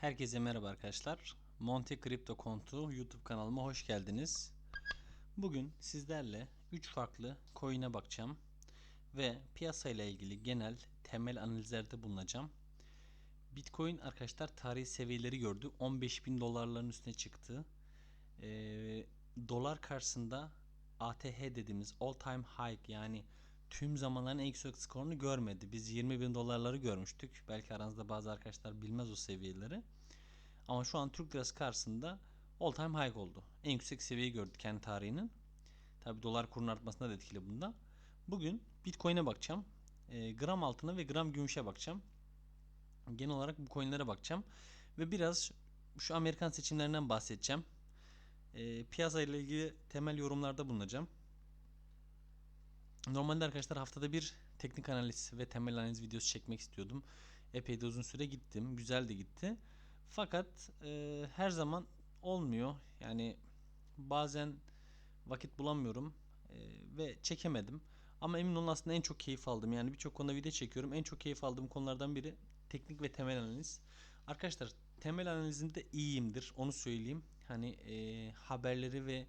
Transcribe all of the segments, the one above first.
Herkese merhaba arkadaşlar. Monte Crypto Kontu YouTube kanalıma hoş geldiniz. Bugün sizlerle 3 farklı coin'e bakacağım ve piyasa ile ilgili genel temel analizlerde bulunacağım. Bitcoin arkadaşlar tarihi seviyeleri gördü. 15 bin dolarların üstüne çıktı. Ee, dolar karşısında ATH dediğimiz all time high yani tüm zamanların en yüksek skorunu görmedi. Biz 20 bin dolarları görmüştük. Belki aranızda bazı arkadaşlar bilmez o seviyeleri. Ama şu an Türk lirası karşısında all time high oldu. En yüksek seviyeyi gördü kendi tarihinin. Tabi dolar kurunun artmasında da etkili bunda. Bugün Bitcoin'e bakacağım. E, gram altına ve gram gümüşe bakacağım. Genel olarak bu coinlere bakacağım. Ve biraz şu Amerikan seçimlerinden bahsedeceğim. E, piyasa ile ilgili temel yorumlarda bulunacağım. Normalde arkadaşlar haftada bir teknik analiz ve temel analiz videosu çekmek istiyordum. Epey de uzun süre gittim. Güzel de gitti. Fakat e, her zaman olmuyor. Yani bazen vakit bulamıyorum e, ve çekemedim. Ama emin olun aslında en çok keyif aldım. Yani birçok konuda video çekiyorum. En çok keyif aldığım konulardan biri teknik ve temel analiz. Arkadaşlar temel analizinde iyiyimdir. Onu söyleyeyim. Hani e, haberleri ve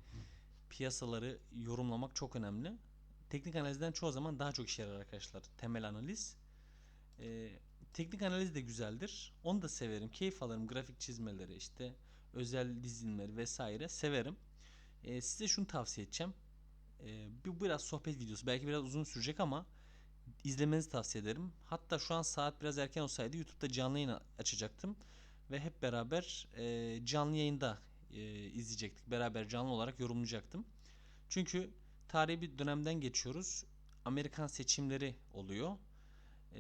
piyasaları yorumlamak çok önemli. Teknik analizden çoğu zaman daha çok işe yarar arkadaşlar. Temel analiz. Ee, teknik analiz de güzeldir. Onu da severim. Keyif alırım. Grafik çizmeleri, işte özel dizilimleri vesaire severim. Ee, size şunu tavsiye edeceğim. Ee, bu biraz sohbet videosu. Belki biraz uzun sürecek ama izlemenizi tavsiye ederim. Hatta şu an saat biraz erken olsaydı YouTube'da canlı yayın açacaktım. Ve hep beraber e, canlı yayında e, izleyecektik. Beraber canlı olarak yorumlayacaktım. Çünkü tarihi bir dönemden geçiyoruz. Amerikan seçimleri oluyor. Ee,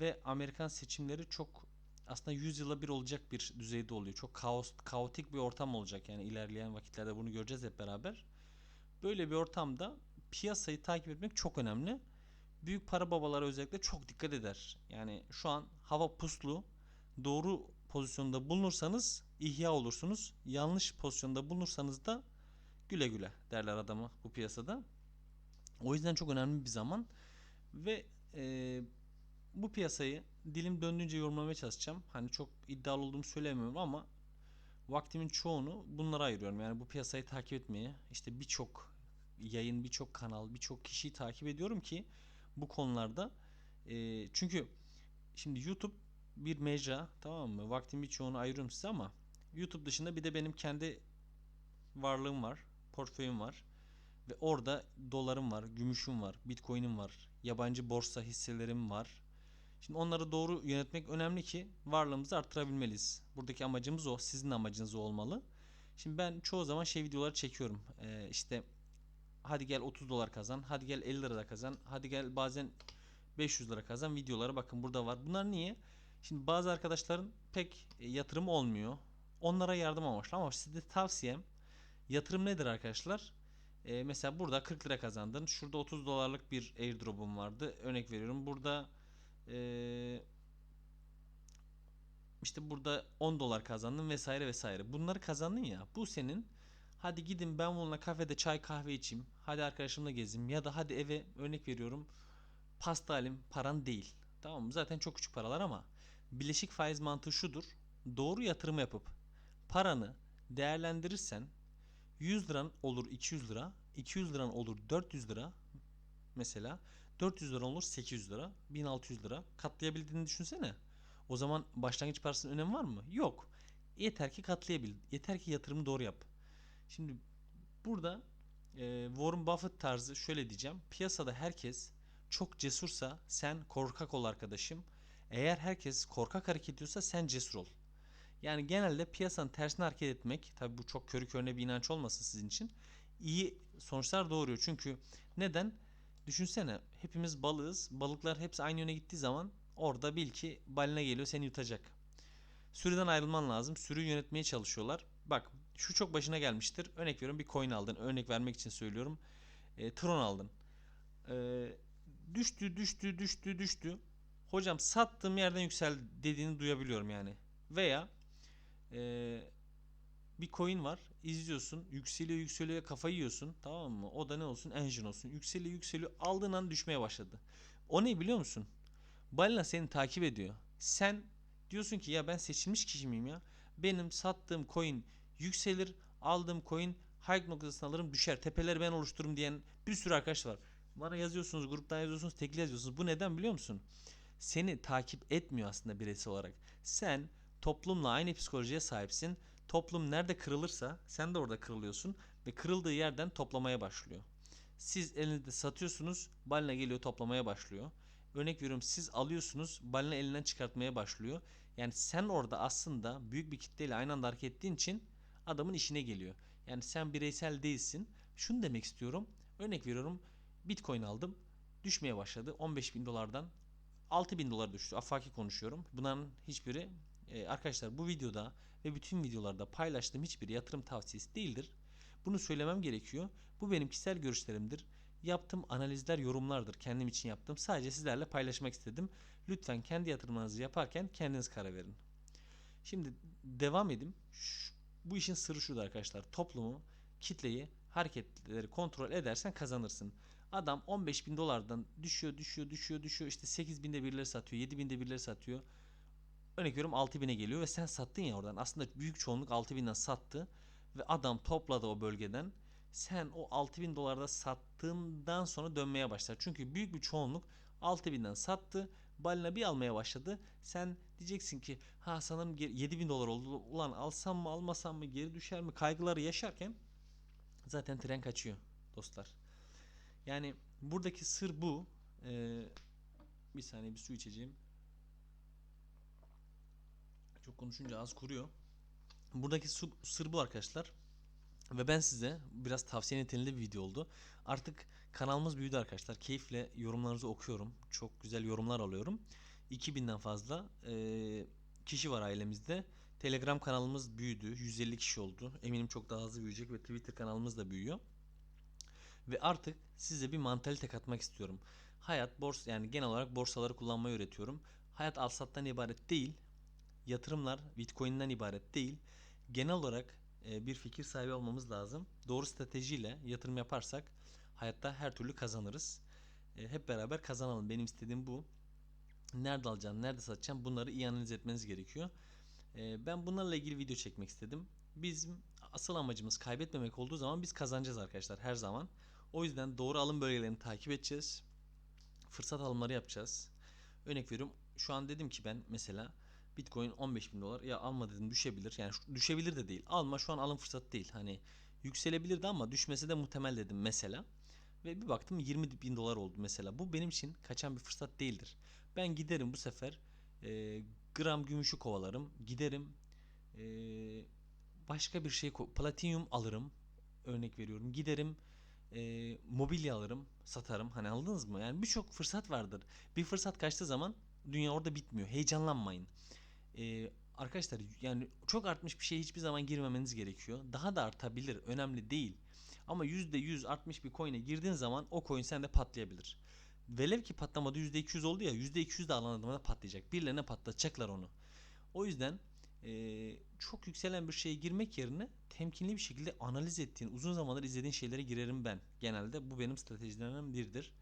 ve Amerikan seçimleri çok aslında 100 yıla bir olacak bir düzeyde oluyor. Çok kaos, kaotik bir ortam olacak yani ilerleyen vakitlerde bunu göreceğiz hep beraber. Böyle bir ortamda piyasayı takip etmek çok önemli. Büyük para babaları özellikle çok dikkat eder. Yani şu an hava puslu. Doğru pozisyonda bulunursanız ihya olursunuz. Yanlış pozisyonda bulunursanız da güle güle derler adama bu piyasada. O yüzden çok önemli bir zaman ve e, bu piyasayı dilim döndüğünce yorumlamaya çalışacağım. Hani çok iddialı olduğumu söylemiyorum ama vaktimin çoğunu bunlara ayırıyorum. Yani bu piyasayı takip etmeye işte birçok yayın, birçok kanal, birçok kişiyi takip ediyorum ki bu konularda e, çünkü şimdi YouTube bir mecra tamam mı? Vaktimin birçoğunu ayırıyorum size ama YouTube dışında bir de benim kendi varlığım var portföyüm var. Ve orada dolarım var, gümüşüm var, bitcoin'im var, yabancı borsa hisselerim var. Şimdi onları doğru yönetmek önemli ki varlığımızı arttırabilmeliyiz. Buradaki amacımız o, sizin amacınız o olmalı. Şimdi ben çoğu zaman şey videoları çekiyorum. Ee, işte hadi gel 30 dolar kazan, hadi gel 50 lira kazan, hadi gel bazen 500 lira kazan videoları bakın burada var. Bunlar niye? Şimdi bazı arkadaşların pek yatırım olmuyor. Onlara yardım amaçlı ama size tavsiyem Yatırım nedir arkadaşlar? Ee, mesela burada 40 lira kazandın. Şurada 30 dolarlık bir airdrop'um vardı. Örnek veriyorum. Burada ee, işte burada 10 dolar kazandın vesaire vesaire. Bunları kazandın ya. Bu senin hadi gidin ben bununla kafede çay kahve içeyim. Hadi arkadaşımla gezeyim. Ya da hadi eve örnek veriyorum. Pasta alayım. Paran değil. Tamam mı? Zaten çok küçük paralar ama bileşik faiz mantığı şudur. Doğru yatırım yapıp paranı değerlendirirsen 100 liran olur 200 lira, 200 liran olur 400 lira mesela. 400 lira olur 800 lira, 1600 lira. Katlayabildiğini düşünsene. O zaman başlangıç parasının önemi var mı? Yok. Yeter ki katlayabil. Yeter ki yatırımı doğru yap. Şimdi burada e, Warren Buffett tarzı şöyle diyeceğim. Piyasada herkes çok cesursa sen korkak ol arkadaşım. Eğer herkes korkak hareket ediyorsa sen cesur ol. Yani genelde piyasanın tersine hareket etmek, tabi bu çok körü körüne bir inanç olmasın sizin için, iyi sonuçlar doğuruyor. Çünkü neden? Düşünsene hepimiz balığız. Balıklar hepsi aynı yöne gittiği zaman orada bil ki balina geliyor seni yutacak. Sürüden ayrılman lazım. Sürüyü yönetmeye çalışıyorlar. Bak şu çok başına gelmiştir. Örnek veriyorum bir coin aldın. Örnek vermek için söylüyorum. E, Tron aldın. E, düştü düştü düştü düştü. Hocam sattığım yerden yüksel dediğini duyabiliyorum yani. Veya e, bir coin var. izliyorsun. Yükseliyor yükseliyor kafayı yiyorsun. Tamam mı? O da ne olsun? Engine olsun. Yükseliyor yükseliyor. Aldığın an düşmeye başladı. O ne biliyor musun? Balina seni takip ediyor. Sen Diyorsun ki ya ben seçilmiş kişi miyim ya? Benim sattığım coin yükselir, aldığım coin high noktasına alırım düşer. Tepeleri ben oluştururum diyen bir sürü arkadaş var. Bana yazıyorsunuz, gruptan yazıyorsunuz, tekli yazıyorsunuz. Bu neden biliyor musun? Seni takip etmiyor aslında bireysel olarak. Sen toplumla aynı psikolojiye sahipsin. Toplum nerede kırılırsa sen de orada kırılıyorsun ve kırıldığı yerden toplamaya başlıyor. Siz elinizde satıyorsunuz, balina geliyor toplamaya başlıyor. Örnek veriyorum siz alıyorsunuz, balina elinden çıkartmaya başlıyor. Yani sen orada aslında büyük bir kitleyle aynı anda hareket ettiğin için adamın işine geliyor. Yani sen bireysel değilsin. Şunu demek istiyorum. Örnek veriyorum Bitcoin aldım. Düşmeye başladı. 15 bin dolardan 6 bin dolar düştü. Afaki konuşuyorum. Bunların hiçbiri e, arkadaşlar bu videoda ve bütün videolarda paylaştığım hiçbir yatırım tavsiyesi değildir. Bunu söylemem gerekiyor. Bu benim kişisel görüşlerimdir. Yaptığım analizler, yorumlardır. Kendim için yaptım. Sadece sizlerle paylaşmak istedim. Lütfen kendi yatırımlarınızı yaparken kendiniz karar verin. Şimdi devam edeyim. Şu- bu işin sırrı şurada arkadaşlar. Toplumu, kitleyi, hareketleri kontrol edersen kazanırsın. Adam 15 bin dolardan düşüyor, düşüyor, düşüyor, düşüyor. İşte 8 binde birileri satıyor, 7 binde birileri satıyor. Örnek veriyorum 6 bine geliyor ve sen sattın ya oradan. Aslında büyük çoğunluk 6 binden sattı. Ve adam topladı o bölgeden. Sen o 6 bin dolarda sattığından sonra dönmeye başlar. Çünkü büyük bir çoğunluk 6 binden sattı. Balina bir almaya başladı. Sen diyeceksin ki ha sanırım 7 bin dolar oldu. Ulan alsam mı almasam mı geri düşer mi kaygıları yaşarken zaten tren kaçıyor dostlar. Yani buradaki sır bu. Ee, bir saniye bir su içeceğim. Çok konuşunca az kuruyor. Buradaki sır bu arkadaşlar. Ve ben size biraz tavsiye niteliğinde bir video oldu. Artık kanalımız büyüdü arkadaşlar. Keyifle yorumlarınızı okuyorum. Çok güzel yorumlar alıyorum. 2000'den fazla e, kişi var ailemizde. Telegram kanalımız büyüdü. 150 kişi oldu. Eminim çok daha hızlı büyüyecek ve Twitter kanalımız da büyüyor. Ve artık size bir mantalite katmak istiyorum. Hayat borsa yani genel olarak borsaları kullanmayı öğretiyorum. Hayat al sattan ibaret değil. Yatırımlar Bitcoin'den ibaret değil. Genel olarak e, bir fikir sahibi olmamız lazım. Doğru stratejiyle yatırım yaparsak hayatta her türlü kazanırız. E, hep beraber kazanalım. Benim istediğim bu. Nerede alacağım, nerede satacağım bunları iyi analiz etmeniz gerekiyor. E, ben bunlarla ilgili video çekmek istedim. Bizim asıl amacımız kaybetmemek olduğu zaman biz kazanacağız arkadaşlar her zaman. O yüzden doğru alım bölgelerini takip edeceğiz. Fırsat alımları yapacağız. Örnek veriyorum şu an dedim ki ben mesela Bitcoin 15 bin dolar ya alma dedim düşebilir. Yani düşebilir de değil. Alma şu an alım fırsatı değil. Hani yükselebilirdi ama düşmesi de muhtemel dedim mesela. Ve bir baktım 20 bin dolar oldu mesela. Bu benim için kaçan bir fırsat değildir. Ben giderim bu sefer e, gram gümüşü kovalarım. Giderim e, başka bir şey platinyum alırım. Örnek veriyorum. Giderim e, mobilya alırım, satarım. Hani anladınız mı? Yani birçok fırsat vardır. Bir fırsat kaçtığı zaman dünya orada bitmiyor. Heyecanlanmayın. E, arkadaşlar yani çok artmış bir şeye hiçbir zaman girmemeniz gerekiyor. Daha da artabilir. Önemli değil. Ama %100 artmış bir coin'e girdiğin zaman o coin sende patlayabilir. Velev ki patlamadı %200 oldu ya %200 de alan adama patlayacak. Birilerine patlatacaklar onu. O yüzden eee, çok yükselen bir şeye girmek yerine temkinli bir şekilde analiz ettiğin, uzun zamandır izlediğin şeylere girerim ben. Genelde bu benim stratejilerimden biridir.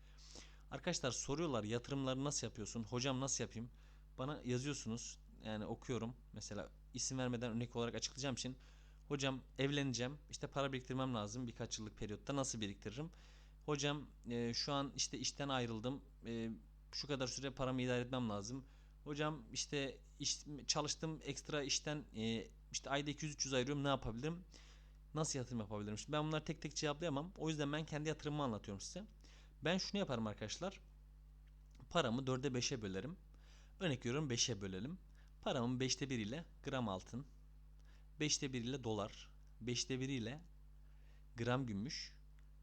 Arkadaşlar soruyorlar yatırımları nasıl yapıyorsun? Hocam nasıl yapayım? Bana yazıyorsunuz. Yani okuyorum. Mesela isim vermeden örnek olarak açıklayacağım için. Hocam evleneceğim. İşte para biriktirmem lazım birkaç yıllık periyotta. Nasıl biriktiririm? Hocam e, şu an işte işten ayrıldım. E, şu kadar süre paramı idare etmem lazım. Hocam işte iş, çalıştım ekstra işten e, işte ayda 200-300 ayırıyorum ne yapabilirim? Nasıl yatırım yapabilirim? Şimdi ben bunları tek tek cevaplayamam. O yüzden ben kendi yatırımımı anlatıyorum size. Ben şunu yaparım arkadaşlar. Paramı 4'e 5'e bölerim. Örnek veriyorum 5'e bölelim. Paramın 5'te 1 ile gram altın, 5'te 1 ile dolar, 5'te 1 ile gram gümüş,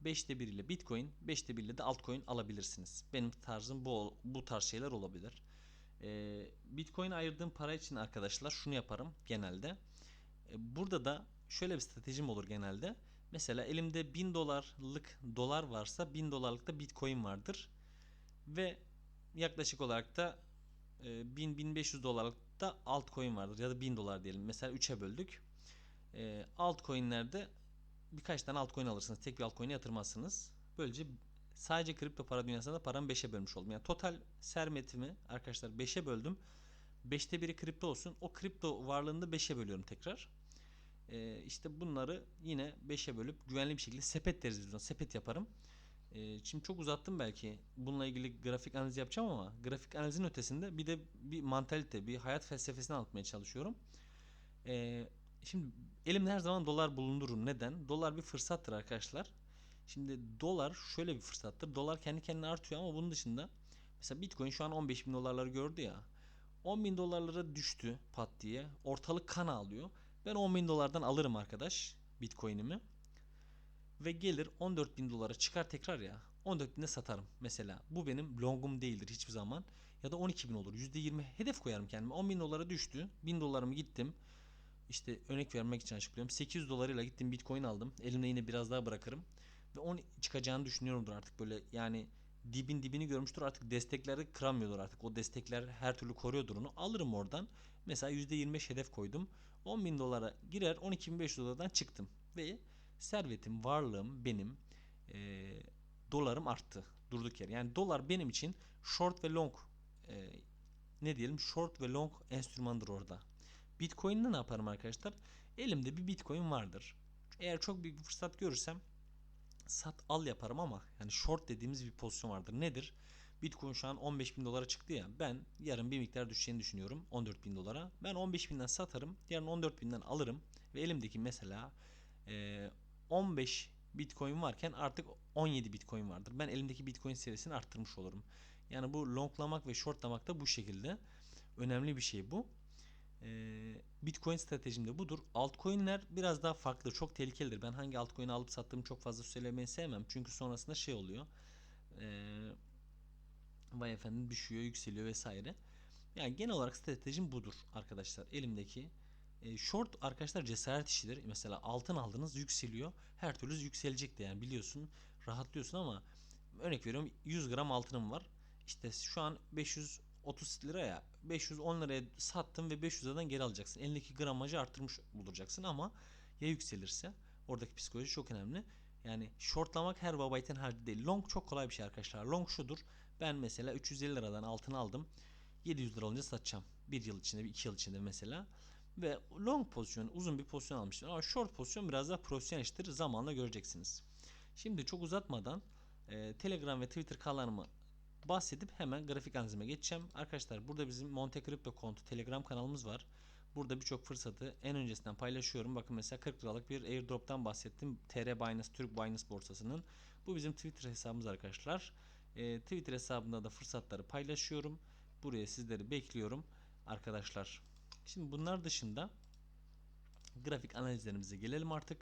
5'te 1 ile bitcoin, 5'te 1 ile de altcoin alabilirsiniz. Benim tarzım bu bu tarz şeyler olabilir. Ee, bitcoin ayırdığım para için arkadaşlar şunu yaparım genelde. Ee, burada da şöyle bir stratejim olur genelde. Mesela elimde 1000 dolarlık dolar varsa 1000 dolarlık da bitcoin vardır. Ve yaklaşık olarak da e, 1000-1500 dolarlık da altcoin vardır ya da 1000 dolar diyelim. Mesela 3'e böldük. E, altcoin'lerde birkaç tane altcoin alırsınız. Tek bir altcoin'e yatırmazsınız. Böylece sadece kripto para dünyasında da paramı 5'e bölmüş oldum. Yani total servetimi arkadaşlar 5'e böldüm. 5'te biri kripto olsun. O kripto varlığını da 5'e bölüyorum tekrar. Ee, işte bunları yine 5'e bölüp güvenli bir şekilde sepet deriz biz buna. Sepet yaparım. Ee, şimdi çok uzattım belki. Bununla ilgili grafik analiz yapacağım ama grafik analizin ötesinde bir de bir mantalite, bir hayat felsefesini anlatmaya çalışıyorum. Ee, şimdi elimde her zaman dolar bulundurur. Neden? Dolar bir fırsattır arkadaşlar. Şimdi dolar şöyle bir fırsattır. Dolar kendi kendine artıyor ama bunun dışında mesela Bitcoin şu an 15 bin dolarları gördü ya. 10 bin dolarlara düştü pat diye. Ortalık kan ağlıyor. Ben 10 bin dolardan alırım arkadaş Bitcoin'imi. Ve gelir 14 bin dolara çıkar tekrar ya. 14 binde satarım mesela. Bu benim longum değildir hiçbir zaman. Ya da 12 bin olur. %20 hedef koyarım kendime. 10 bin dolara düştü. 1000 dolarımı gittim. İşte örnek vermek için açıklıyorum. 800 dolarıyla gittim Bitcoin aldım. Elimde yine biraz daha bırakırım. Ve 10 çıkacağını düşünüyorumdur artık böyle yani dibin dibini görmüştür artık destekleri kıramıyordur artık. O destekler her türlü koruyordur onu. Alırım oradan. Mesela %25 hedef koydum. 10 bin dolara girer 12.500 dolardan çıktım. Ve servetim, varlığım benim e, dolarım arttı. Durduk yere. Yani dolar benim için short ve long e, ne diyelim short ve long enstrümandır orada. Bitcoin'de ne yaparım arkadaşlar? Elimde bir Bitcoin vardır. Eğer çok büyük bir fırsat görürsem sat al yaparım ama yani short dediğimiz bir pozisyon vardır. Nedir? Bitcoin şu an 15 bin dolara çıktı ya. Ben yarın bir miktar düşeceğini düşünüyorum. 14 bin dolara. Ben 15 binden satarım. Yarın 14 binden alırım. Ve elimdeki mesela e, 15 Bitcoin varken artık 17 Bitcoin vardır. Ben elimdeki Bitcoin seviyesini arttırmış olurum. Yani bu longlamak ve shortlamak da bu şekilde. Önemli bir şey bu. Ee, Bitcoin stratejim de budur. Altcoin'ler biraz daha farklı, çok tehlikelidir. Ben hangi altcoin'i alıp sattığımı çok fazla söylemeyi sevmem. Çünkü sonrasında şey oluyor. Ee, vay efendim düşüyor, yükseliyor vesaire. Yani genel olarak stratejim budur arkadaşlar. Elimdeki e, short arkadaşlar cesaret işidir. Mesela altın aldınız yükseliyor. Her türlü yükselecek de yani biliyorsun. Rahatlıyorsun ama örnek veriyorum 100 gram altınım var. İşte şu an 530 liraya 510 liraya sattım ve 500 liradan geri alacaksın. Elindeki gramajı arttırmış bulacaksın ama ya yükselirse oradaki psikoloji çok önemli. Yani shortlamak her babayten harcı değil. Long çok kolay bir şey arkadaşlar. Long şudur. Ben mesela 350 liradan altın aldım. 700 lira olunca satacağım. Bir yıl içinde, bir iki yıl içinde mesela. Ve long pozisyon, uzun bir pozisyon almıştım. Ama short pozisyon biraz daha profesyonel iştir. Zamanla göreceksiniz. Şimdi çok uzatmadan e, Telegram ve Twitter kanalımı bahsedip hemen grafik analizime geçeceğim. Arkadaşlar burada bizim Monte Crypto kontu Telegram kanalımız var. Burada birçok fırsatı en öncesinden paylaşıyorum. Bakın mesela 40 liralık bir airdrop'tan bahsettim. TR Binance, Türk Binance borsasının. Bu bizim Twitter hesabımız arkadaşlar. E, Twitter hesabında da fırsatları paylaşıyorum. Buraya sizleri bekliyorum arkadaşlar. Şimdi bunlar dışında grafik analizlerimize gelelim artık.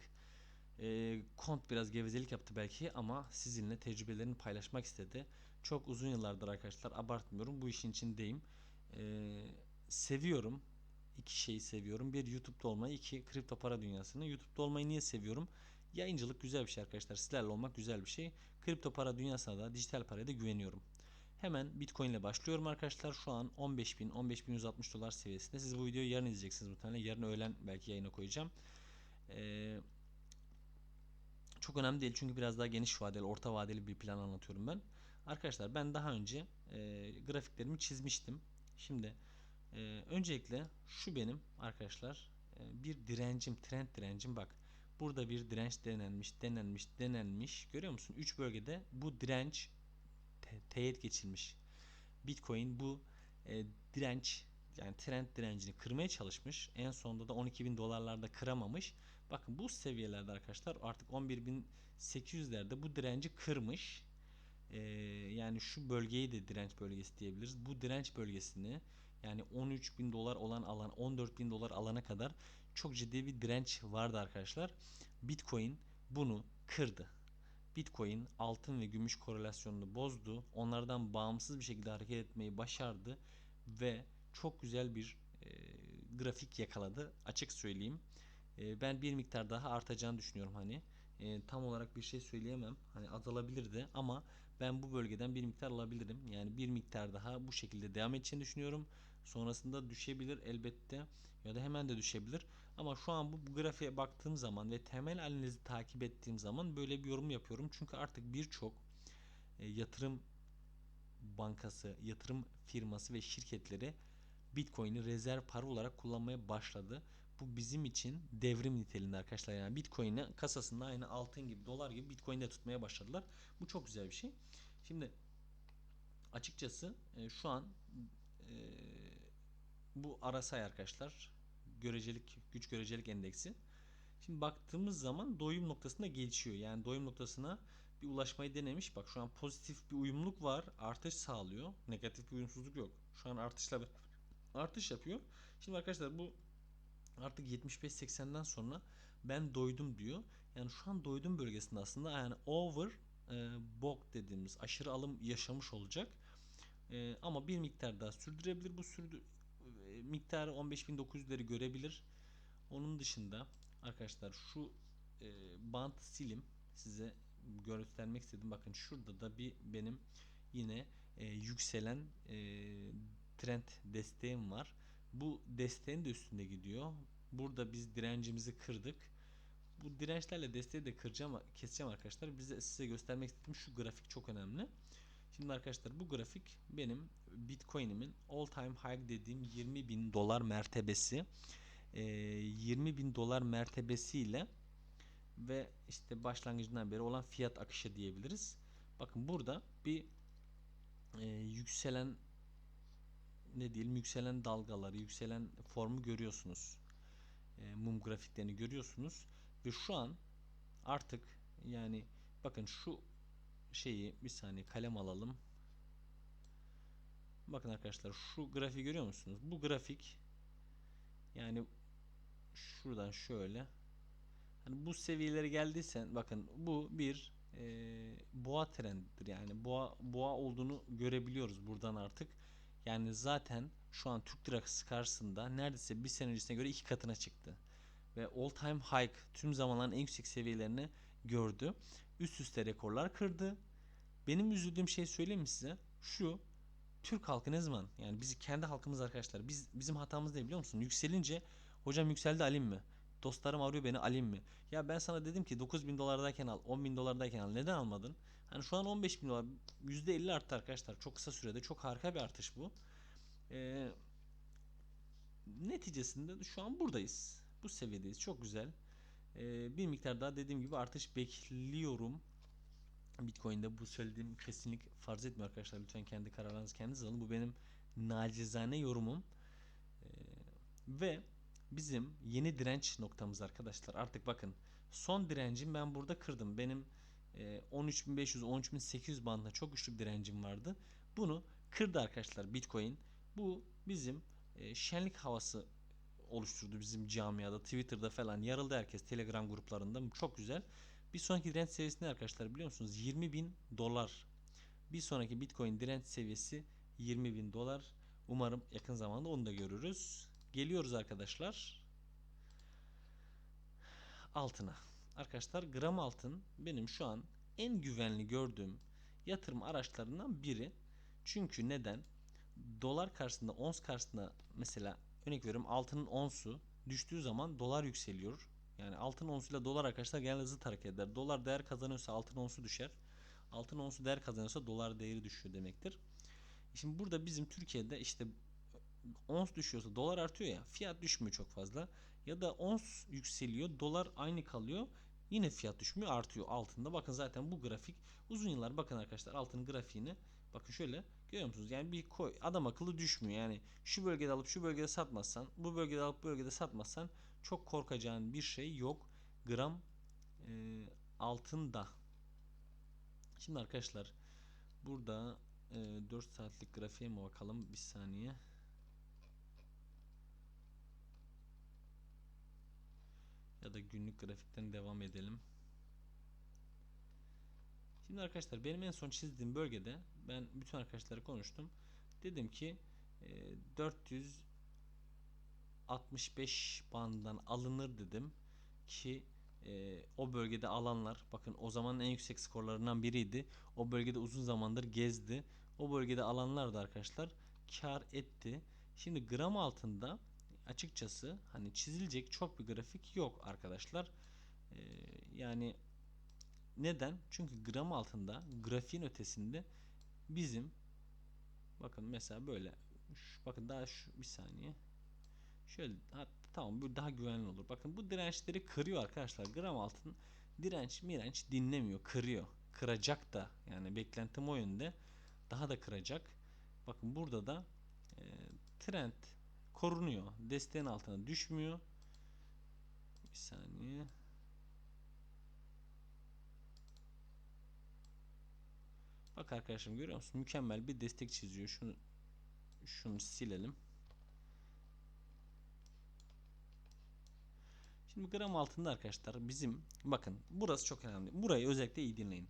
E, kont biraz gevezelik yaptı belki ama sizinle tecrübelerini paylaşmak istedi. Çok uzun yıllardır arkadaşlar abartmıyorum. Bu işin içindeyim. E, seviyorum. İki şeyi seviyorum. Bir YouTube'da olmayı, iki kripto para dünyasını. YouTube'da olmayı niye seviyorum? Yayıncılık güzel bir şey arkadaşlar. Sizlerle olmak güzel bir şey. Kripto para dünyasına da, dijital paraya da güveniyorum. Hemen Bitcoin ile başlıyorum arkadaşlar. Şu an 15.000 15.160 dolar seviyesinde. Siz bu videoyu yarın izleyeceksiniz muhtemelen. Yarın öğlen belki yayına koyacağım. Ee, çok önemli değil çünkü biraz daha geniş vadeli, orta vadeli bir plan anlatıyorum ben. Arkadaşlar ben daha önce e, grafiklerimi çizmiştim. Şimdi e, öncelikle şu benim arkadaşlar e, bir direncim, trend direncim bak. Burada bir direnç denenmiş, denenmiş, denenmiş. Görüyor musun? 3 bölgede bu direnç te- geçilmiş. Bitcoin bu e, direnç yani trend direncini kırmaya çalışmış. En sonunda da 12.000 dolarlarda kıramamış. Bakın bu seviyelerde arkadaşlar artık 11.800'lerde bu direnci kırmış. Ee, yani şu bölgeyi de direnç bölgesi diyebiliriz. Bu direnç bölgesini yani 13.000 dolar olan alan 14.000 dolar alana kadar çok ciddi bir direnç vardı arkadaşlar. Bitcoin bunu kırdı. Bitcoin altın ve gümüş korelasyonunu bozdu. Onlardan bağımsız bir şekilde hareket etmeyi başardı ve çok güzel bir e, grafik yakaladı. Açık söyleyeyim. E, ben bir miktar daha artacağını düşünüyorum hani. E, tam olarak bir şey söyleyemem. Hani azalabilirdi ama ben bu bölgeden bir miktar alabilirim. Yani bir miktar daha bu şekilde devam edeceğini düşünüyorum. Sonrasında düşebilir elbette ya da hemen de düşebilir. Ama şu an bu, grafiğe baktığım zaman ve temel analizi takip ettiğim zaman böyle bir yorum yapıyorum. Çünkü artık birçok e, yatırım bankası, yatırım firması ve şirketleri Bitcoin'i rezerv para olarak kullanmaya başladı. Bu bizim için devrim niteliğinde arkadaşlar. Yani Bitcoin'i kasasında aynı altın gibi, dolar gibi Bitcoin'de tutmaya başladılar. Bu çok güzel bir şey. Şimdi açıkçası e, şu an e, bu RSI arkadaşlar görecelik güç görecelik endeksi. Şimdi baktığımız zaman doyum noktasında geçiyor. Yani doyum noktasına bir ulaşmayı denemiş. Bak şu an pozitif bir uyumluluk var. Artış sağlıyor. Negatif bir uyumsuzluk yok. Şu an artışla artış yapıyor. Şimdi arkadaşlar bu artık 75-80'den sonra ben doydum diyor. Yani şu an doydum bölgesinde aslında yani over e, bog dediğimiz aşırı alım yaşamış olacak. E, ama bir miktar daha sürdürebilir. Bu sürdü miktarı 15.900'leri görebilir. Onun dışında arkadaşlar şu e, bant silim size göstermek istedim. Bakın şurada da bir benim yine e, yükselen e, trend desteğim var. Bu desteğin de üstünde gidiyor. Burada biz direncimizi kırdık. Bu dirençlerle desteği de kıracağım, keseceğim arkadaşlar. Bize size göstermek istediğim şu grafik çok önemli. Şimdi arkadaşlar bu grafik benim Bitcoin'imin all time high dediğim 20 bin dolar mertebesi. E, 20 bin dolar mertebesiyle ve işte başlangıcından beri olan fiyat akışı diyebiliriz. Bakın burada bir e, yükselen ne diyelim yükselen dalgaları, yükselen formu görüyorsunuz. E, mum grafiklerini görüyorsunuz ve şu an artık yani bakın şu şeyi bir saniye kalem alalım. Bakın arkadaşlar şu grafiği görüyor musunuz? Bu grafik yani şuradan şöyle hani bu seviyelere geldiysen bakın bu bir e, boğa trendidir yani boğa boğa olduğunu görebiliyoruz buradan artık. Yani zaten şu an Türk lirası karşısında neredeyse bir sene öncesine göre iki katına çıktı. Ve all time high tüm zamanların en yüksek seviyelerini gördü. Üst üste rekorlar kırdı. Benim üzüldüğüm şey söyleyeyim mi size? Şu Türk halkı ne zaman yani biz kendi halkımız arkadaşlar biz bizim hatamız ne biliyor musun? Yükselince hocam yükseldi alayım mı? Dostlarım arıyor beni alayım mı? Ya ben sana dedim ki 9 bin dolardayken al 10 bin dolardayken al neden almadın? Hani şu an 15 bin dolar %50 arttı arkadaşlar çok kısa sürede çok harika bir artış bu. Ee, neticesinde şu an buradayız. Bu seviyedeyiz çok güzel. Ee, bir miktar daha dediğim gibi artış bekliyorum. Bitcoin'de bu söylediğim kesinlik farz etmiyor arkadaşlar. Lütfen kendi kararınızı kendiniz alın. Bu benim nacizane yorumum. Ee, ve bizim yeni direnç noktamız arkadaşlar. Artık bakın son direncim ben burada kırdım. Benim e, 13.500 13.800 bandında çok güçlü bir direncim vardı. Bunu kırdı arkadaşlar Bitcoin. Bu bizim e, şenlik havası oluşturdu bizim camiada, Twitter'da falan yarıldı herkes Telegram gruplarında. Çok güzel. Bir sonraki direnç seviyesi ne arkadaşlar biliyor musunuz? 20 bin dolar. Bir sonraki Bitcoin direnç seviyesi 20 bin dolar. Umarım yakın zamanda onu da görürüz. Geliyoruz arkadaşlar. Altına. Arkadaşlar gram altın benim şu an en güvenli gördüğüm yatırım araçlarından biri. Çünkü neden? Dolar karşısında, ons karşısında mesela örnek veriyorum altının onsu düştüğü zaman dolar yükseliyor. Yani altın onsuyla dolar arkadaşlar genelde zıt hareket eder. Dolar değer kazanıyorsa altın onsu düşer. Altın onsu değer kazanıyorsa dolar değeri düşüyor demektir. Şimdi burada bizim Türkiye'de işte ons düşüyorsa dolar artıyor ya fiyat düşmüyor çok fazla. Ya da ons yükseliyor dolar aynı kalıyor. Yine fiyat düşmüyor artıyor altında. Bakın zaten bu grafik uzun yıllar bakın arkadaşlar altın grafiğini bakın şöyle görüyor musunuz? Yani bir koy adam akıllı düşmüyor. Yani şu bölgede alıp şu bölgede satmazsan bu bölgede alıp bu bölgede satmazsan çok korkacağın bir şey yok. Gram e, altında. Şimdi arkadaşlar burada e, 4 saatlik grafiğe mi bakalım bir saniye. Ya da günlük grafikten devam edelim. Şimdi arkadaşlar benim en son çizdiğim bölgede ben bütün arkadaşları konuştum. Dedim ki e, 400 65 bandından alınır dedim ki e, o bölgede alanlar bakın o zamanın en yüksek skorlarından biriydi. O bölgede uzun zamandır gezdi. O bölgede alanlar da arkadaşlar kar etti. Şimdi gram altında açıkçası hani çizilecek çok bir grafik yok arkadaşlar. E, yani neden? Çünkü gram altında grafiğin ötesinde bizim bakın mesela böyle şu, bakın daha şu bir saniye Şöyle ha, tamam bu daha güvenli olur. Bakın bu dirençleri kırıyor arkadaşlar. Gram altın direnç mirenç dinlemiyor. Kırıyor. Kıracak da yani beklentim o yönde. Daha da kıracak. Bakın burada da e, trend korunuyor. Desteğin altına düşmüyor. Bir saniye. Bak arkadaşım görüyor musun? Mükemmel bir destek çiziyor. Şunu şunu silelim. Şimdi gram altında arkadaşlar bizim bakın burası çok önemli. Burayı özellikle iyi dinleyin.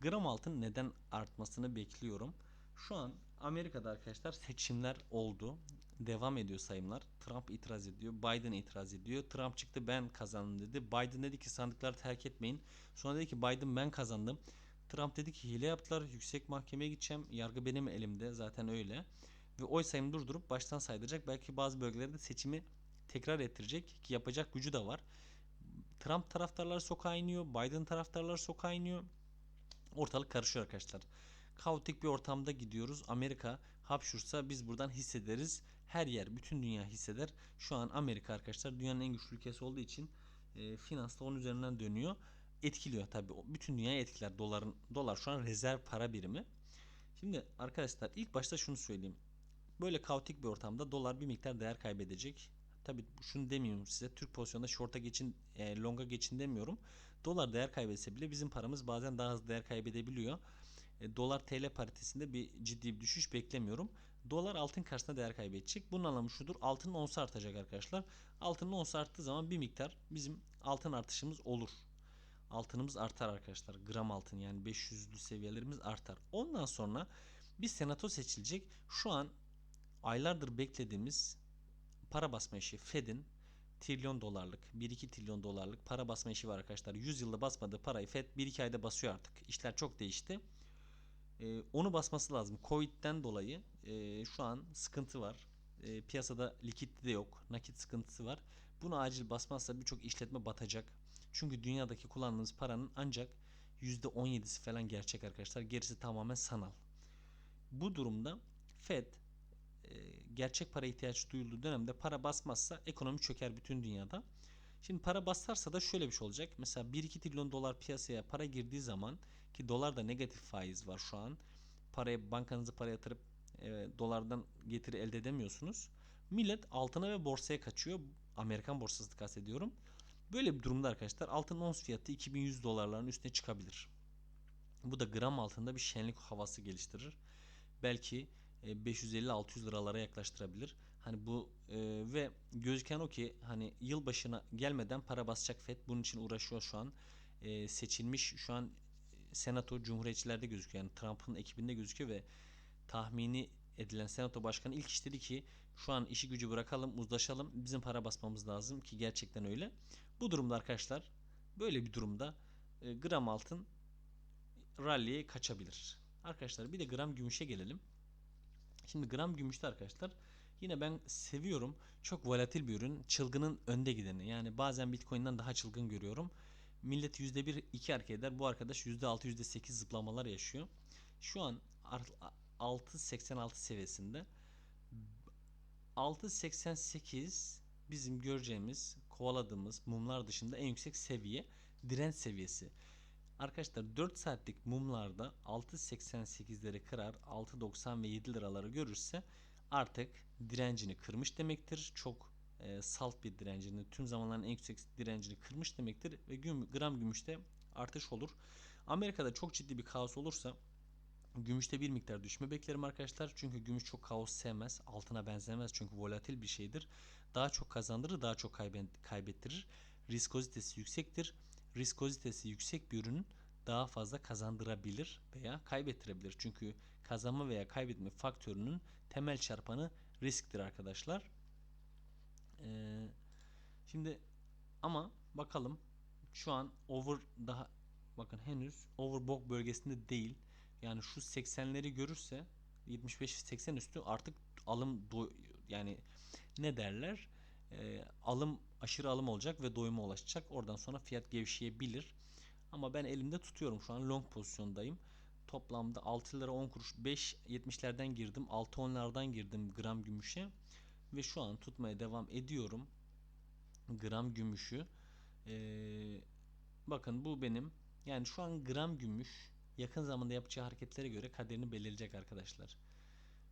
Gram altın neden artmasını bekliyorum. Şu an Amerika'da arkadaşlar seçimler oldu. Devam ediyor sayımlar. Trump itiraz ediyor. Biden itiraz ediyor. Trump çıktı ben kazandım dedi. Biden dedi ki sandıkları terk etmeyin. Sonra dedi ki Biden ben kazandım. Trump dedi ki hile yaptılar. Yüksek mahkemeye gideceğim. Yargı benim elimde. Zaten öyle. Ve oy sayımı durdurup baştan saydıracak. Belki bazı bölgelerde seçimi tekrar ettirecek ki yapacak gücü de var. Trump taraftarları sokağa iniyor. Biden taraftarları sokağa iniyor. Ortalık karışıyor arkadaşlar. Kaotik bir ortamda gidiyoruz. Amerika hapşursa biz buradan hissederiz. Her yer, bütün dünya hisseder. Şu an Amerika arkadaşlar dünyanın en güçlü ülkesi olduğu için e, finans da onun üzerinden dönüyor. Etkiliyor tabii. Bütün dünyayı etkiler. Doların dolar şu an rezerv para birimi. Şimdi arkadaşlar ilk başta şunu söyleyeyim. Böyle kaotik bir ortamda dolar bir miktar değer kaybedecek. Tabii şunu demiyorum size. Türk pozisyonda short'a geçin, e, long'a geçin demiyorum. Dolar değer kaybetse bile bizim paramız bazen daha hızlı değer kaybedebiliyor. E, dolar TL paritesinde bir ciddi bir düşüş beklemiyorum. Dolar altın karşısında değer kaybedecek. Bunun anlamı şudur. Altının onsu artacak arkadaşlar. Altının onsu arttığı zaman bir miktar bizim altın artışımız olur. Altınımız artar arkadaşlar. Gram altın yani 500'lü seviyelerimiz artar. Ondan sonra bir senato seçilecek. Şu an aylardır beklediğimiz para basma işi Fed'in trilyon dolarlık 1-2 trilyon dolarlık para basma işi var arkadaşlar. 100 yılda basmadığı parayı Fed 1-2 ayda basıyor artık. İşler çok değişti. Ee, onu basması lazım. Covid'den dolayı e, şu an sıkıntı var. E, piyasada likit de yok. Nakit sıkıntısı var. Bunu acil basmazsa birçok işletme batacak. Çünkü dünyadaki kullandığımız paranın ancak %17'si falan gerçek arkadaşlar. Gerisi tamamen sanal. Bu durumda Fed e, gerçek para ihtiyaç duyulduğu dönemde para basmazsa ekonomi çöker bütün dünyada. Şimdi para basarsa da şöyle bir şey olacak. Mesela 1-2 trilyon dolar piyasaya para girdiği zaman ki dolarda negatif faiz var şu an. Paraya bankanızı para yatırıp e, dolardan getiri elde edemiyorsunuz. Millet altına ve borsaya kaçıyor. Amerikan borsası kastediyorum. Böyle bir durumda arkadaşlar altın ons fiyatı 2100 dolarların üstüne çıkabilir. Bu da gram altında bir şenlik havası geliştirir. Belki 550-600 liralara yaklaştırabilir. Hani bu e, ve gözüken o ki hani yıl başına gelmeden para basacak FED bunun için uğraşıyor şu an. E, seçilmiş şu an senato cumhuriyetçilerde gözüküyor. Yani Trump'ın ekibinde gözüküyor ve tahmini edilen senato başkanı ilk iş dedi ki şu an işi gücü bırakalım uzlaşalım bizim para basmamız lazım ki gerçekten öyle. Bu durumda arkadaşlar böyle bir durumda e, gram altın rally'ye kaçabilir. Arkadaşlar bir de gram gümüşe gelelim. Şimdi gram gümüşte arkadaşlar yine ben seviyorum. Çok volatil bir ürün. Çılgının önde gideni. Yani bazen Bitcoin'den daha çılgın görüyorum. Millet %1 2 hareket eder. Bu arkadaş %6 %8 zıplamalar yaşıyor. Şu an 6.86 seviyesinde. 6.88 bizim göreceğimiz, kovaladığımız mumlar dışında en yüksek seviye direnç seviyesi. Arkadaşlar 4 saatlik mumlarda 6.88'leri kırar 6.90 ve 7 liraları görürse artık direncini kırmış demektir. Çok e, salt bir direncini tüm zamanların en yüksek direncini kırmış demektir ve güm, gram gümüşte artış olur. Amerika'da çok ciddi bir kaos olursa gümüşte bir miktar düşme beklerim arkadaşlar. Çünkü gümüş çok kaos sevmez. Altına benzemez çünkü volatil bir şeydir. Daha çok kazandırır, daha çok kaybettirir. Riskozitesi yüksektir riskozitesi yüksek bir ürünün daha fazla kazandırabilir veya kaybettirebilir. Çünkü kazanma veya kaybetme faktörünün temel çarpanı risktir arkadaşlar. Ee, şimdi ama bakalım şu an over daha bakın henüz overbought bölgesinde değil. Yani şu 80'leri görürse 75-80 üstü artık alım yani ne derler? Ee, alım aşırı alım olacak ve doyuma ulaşacak. Oradan sonra fiyat gevşeyebilir. Ama ben elimde tutuyorum. Şu an long pozisyondayım. toplamda 6 lira 10 kuruş 5.70'lerden girdim 6.10'lardan girdim gram gümüşe. Ve şu an tutmaya devam ediyorum gram gümüşü. Ee, bakın bu benim. Yani şu an gram gümüş yakın zamanda yapacağı hareketlere göre kaderini belirleyecek arkadaşlar.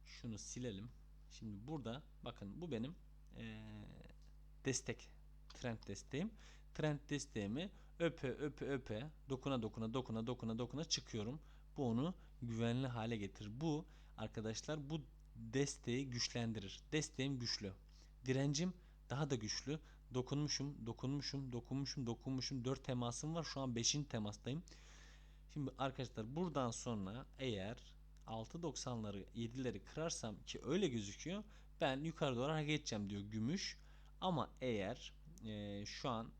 Şunu silelim. Şimdi burada bakın bu benim. Ee, destek trend desteğim trend desteğimi öpe öpe öpe dokuna dokuna dokuna dokuna dokuna çıkıyorum. Bu onu güvenli hale getirir. Bu arkadaşlar bu desteği güçlendirir. Desteğim güçlü. Direncim daha da güçlü. Dokunmuşum, dokunmuşum, dokunmuşum, dokunmuşum. 4 temasım var. Şu an 5. temastayım. Şimdi arkadaşlar buradan sonra eğer 6.90'ları 7'leri kırarsam ki öyle gözüküyor ben yukarı doğru hareket edeceğim diyor gümüş. Ama eğer e, şu an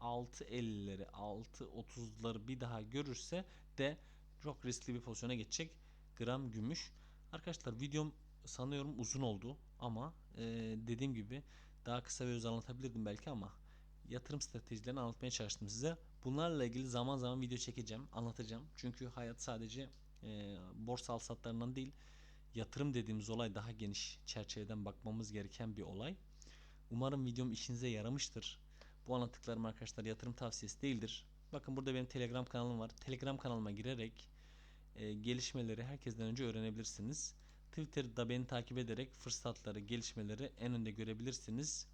6.50'leri 6.30'ları bir daha görürse de çok riskli bir pozisyona geçecek gram gümüş. Arkadaşlar videom sanıyorum uzun oldu ama e, dediğim gibi daha kısa ve öz anlatabilirdim belki ama yatırım stratejilerini anlatmaya çalıştım size. Bunlarla ilgili zaman zaman video çekeceğim, anlatacağım. Çünkü hayat sadece e, borsa alsatlarından değil, yatırım dediğimiz olay daha geniş çerçeveden bakmamız gereken bir olay. Umarım videom işinize yaramıştır. Bu anlattıklarım arkadaşlar yatırım tavsiyesi değildir. Bakın burada benim Telegram kanalım var. Telegram kanalıma girerek e, gelişmeleri herkesten önce öğrenebilirsiniz. Twitter'da beni takip ederek fırsatları, gelişmeleri en önde görebilirsiniz.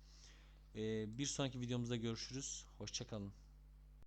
E, bir sonraki videomuzda görüşürüz. Hoşçakalın.